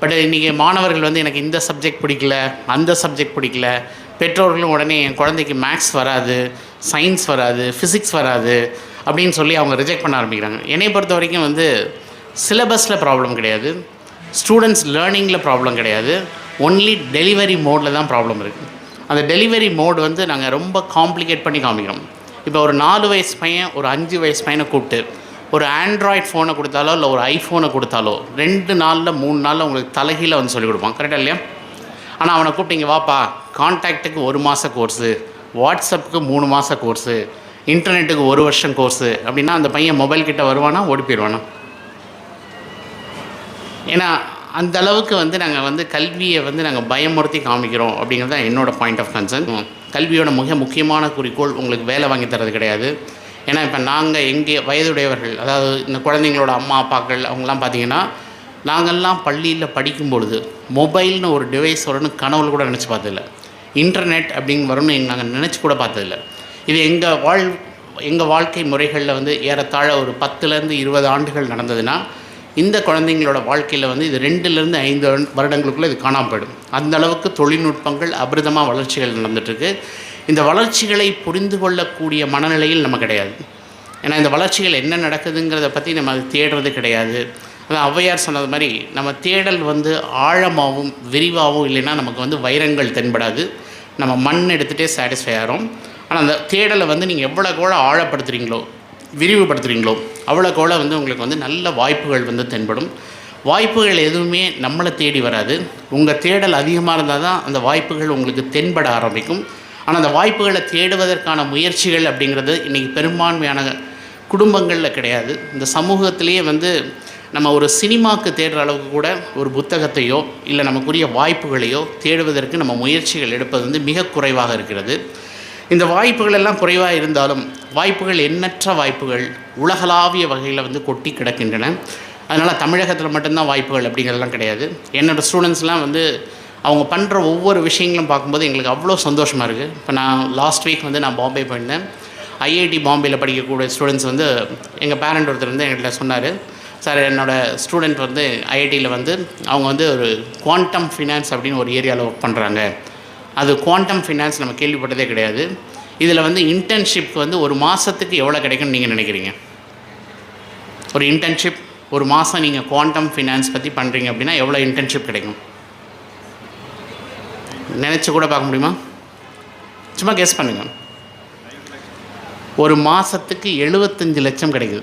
But இன்றைக்கி மாணவர்கள் வந்து எனக்கு இந்த சப்ஜெக்ட் பிடிக்கல அந்த சப்ஜெக்ட் பிடிக்கல. பெற்றோர்களும் உடனே என் குழந்தைக்கு மேக்ஸ் வராது சயின்ஸ் வராது ஃபிசிக்ஸ் வராது அப்படின்னு சொல்லி அவங்க ரிஜெக்ட் பண்ண ஆரம்பிக்கிறாங்க. என்னை பொறுத்த வரைக்கும் வந்து சிலபஸில் ப்ராப்ளம் கிடையாது. ஸ்டூடெண்ட்ஸ் லேர்னிங்கில் ப்ராப்ளம் கிடையாது. ஒன்லி டெலிவரி மோடில் தான் ப்ராப்ளம் இருக்குது அந்த டெலிவரி மோட் வந்து நாங்கள் ரொம்ப காம்ப்ளிகேட் பண்ணி காமிக்கிறோம். இப்போ ஒரு நாலு வயசு பையன் ஒரு அஞ்சு வயசு பையனை கூப்பிட்டு ஒரு ஆண்ட்ராய்ட் ஃபோனை கொடுத்தாலோ இல்லை ஒரு ஐஃபோனை கொடுத்தாலோ ரெண்டு நாளில் மூணு நாளில் உங்களுக்கு தலைகீழ வந்து சொல்லிக் கொடுப்பான் கரெக்டாக இல்லையா? ஆனால் அவனை கூப்பிட்டீங்க வாப்பா கான்டாக்ட்டுக்கு ஒரு மாத கோர்ஸு வாட்ஸ்அப்புக்கு மூணு மாத கோர்ஸு இன்டர்நெட்டுக்கு ஒரு வருஷம் கோர்ஸு அப்படின்னா அந்த பையன் மொபைல் கிட்ட வருவானா ஓடி போயிடுவானா? ஏன்னா அந்த அளவுக்கு வந்து நாங்கள் வந்து கல்வியை வந்து நாங்கள் பயமுறுத்தி காமிக்கிறோம் அப்படிங்கிறது தான் என்னோட பாயிண்ட் ஆஃப் கன்சர்ன் கல்வியோட மிக முக்கியமான குறிக்கோள் உங்களுக்கு வேலை வாங்கி தரது கிடையாது. ஏன்னா இப்போ நாங்கள் எங்கே வயதுடையவர்கள் அதாவது இந்த குழந்தைங்களோட அம்மா அப்பாக்கள் அவங்கெல்லாம் பார்த்தீங்கன்னா நாங்கள்லாம் பள்ளியில் படிக்கும் பொழுது மொபைல்னு ஒரு டிவைஸ் வரும்னு கனவுல கூட நினச்சி பார்த்ததில்ல. இன்டர்நெட் அப்படிங்க வரும்னு நாங்கள் நினச்சி கூட பார்த்ததில்ல. இது எங்கள் வாழ் எங்கள் வாழ்க்கை முறைகளில் வந்து ஏறத்தாழ ஒரு பத்துலேருந்து இருபது ஆண்டுகள் நடந்ததுன்னா இந்த குழந்தைங்களோட வாழ்க்கையில் வந்து இது ரெண்டுலேருந்து ஐந்து வருடங்களுக்குள்ளே இது காணாமல் போயிடும். அந்த அளவுக்கு தொழில்நுட்பங்கள் அபிரதமாக வளர்ச்சிகள் நடந்துகிட்ருக்கு இந்த வளர்ச்சிகளை புரிந்து கொள்ளக்கூடிய மனநிலையில் நம்ம கிடையாது. ஏன்னா இந்த வளர்ச்சிகள் என்ன நடக்குதுங்கிறத பற்றி நம்ம அது தேடுறது கிடையாது. அதான் ஔவையார் சொன்னது மாதிரி நம்ம தேடல் வந்து ஆழமாகவும் விரிவாகவும் இல்லைன்னா நமக்கு வந்து வைரங்கள் தென்படாது. நம்ம மண் எடுத்துகிட்டே சாட்டிஸ்ஃபை ஆகிறோம். ஆனால் அந்த தேடலை வந்து நீங்கள் எவ்வளோ எவ்வளோ ஆழப்படுத்துகிறீங்களோ விரிவுபடுத்துகிறீங்களோ அவ்வளோ எவ்வளோ வந்து உங்களுக்கு வந்து நல்ல வாய்ப்புகள் வந்து தென்படும். வாய்ப்புகள் எதுவுமே நம்மளை தேடி வராது. உங்கள் தேடல் அதிகமாக இருந்தால் தான் அந்த வாய்ப்புகள் உங்களுக்கு தென்பட ஆரம்பிக்கும். ஆனால் அந்த வாய்ப்புகளை தேடுவதற்கான முயற்சிகள் அப்படிங்கிறது இன்றைக்கி பெரும்பான்மையான குடும்பங்களில் கிடையாது. இந்த சமூகத்திலேயே வந்து நம்ம ஒரு சினிமாக்கு தேடுற அளவுக்கு கூட ஒரு புத்தகத்தையோ இல்லை நமக்குரிய வாய்ப்புகளையோ தேடுவதற்கு நம்ம முயற்சிகள் எடுப்பது வந்து மிக குறைவாக இருக்கிறது. இந்த வாய்ப்புகள் எல்லாம் குறைவாக இருந்தாலும் வாய்ப்புகள் எண்ணற்ற வாய்ப்புகள் உலகளாவிய வகையில் வந்து கொட்டி கிடக்கின்றன. அதனால் தமிழகத்தில் மட்டும்தான் வாய்ப்புகள் அப்படிங்கிறதெல்லாம் கிடையாது. என்னோடய ஸ்டூடெண்ட்ஸ்லாம் வந்து அவங்க பண்ணுற ஒவ்வொரு விஷயங்களும் பார்க்கும்போது எங்களுக்கு அவ்வளோ சந்தோஷமாக இருக்குது இப்போ நான் லாஸ்ட் வீக் வந்து நான் பாம்பே போயிருந்தேன். ஐஐடி பாம்பேயில் படிக்கக்கூடிய ஸ்டூடெண்ட்ஸ் வந்து எங்கள் பேரண்ட் ஒருத்தர் வந்து எங்கள்கிட்ட சொன்னார். சார் என்னோடய ஸ்டூடெண்ட் வந்து ஐஐடியில் வந்து அவங்க வந்து ஒரு குவாண்டம் ஃபினான்ஸ் அப்படின்னு ஒரு ஏரியாவில் ஒர்க் பண்ணுறாங்க அது குவாண்டம் ஃபினான்ஸ் நம்ம கேள்விப்பட்டதே கிடையாது. இதில் வந்து இன்டர்ன்ஷிப் வந்து ஒரு மாதத்துக்கு எவ்வளோ கிடைக்கும்னு நீங்கள் நினைக்கிறீங்க? ஒரு இன்டர்ன்ஷிப் ஒரு மாதம் நீங்கள் குவாண்டம் ஃபினான்ஸ் பற்றி பண்ணுறீங்க அப்படின்னா எவ்வளோ இன்டர்ன்ஷிப் கிடைக்கும்? நினச்சி கூட பார்க்க முடியுமா? சும்மா கெஸ் பண்ணுங்கள் ஒரு மாதத்துக்கு எழுபத்தஞ்சு லட்சம் கிடைக்குது.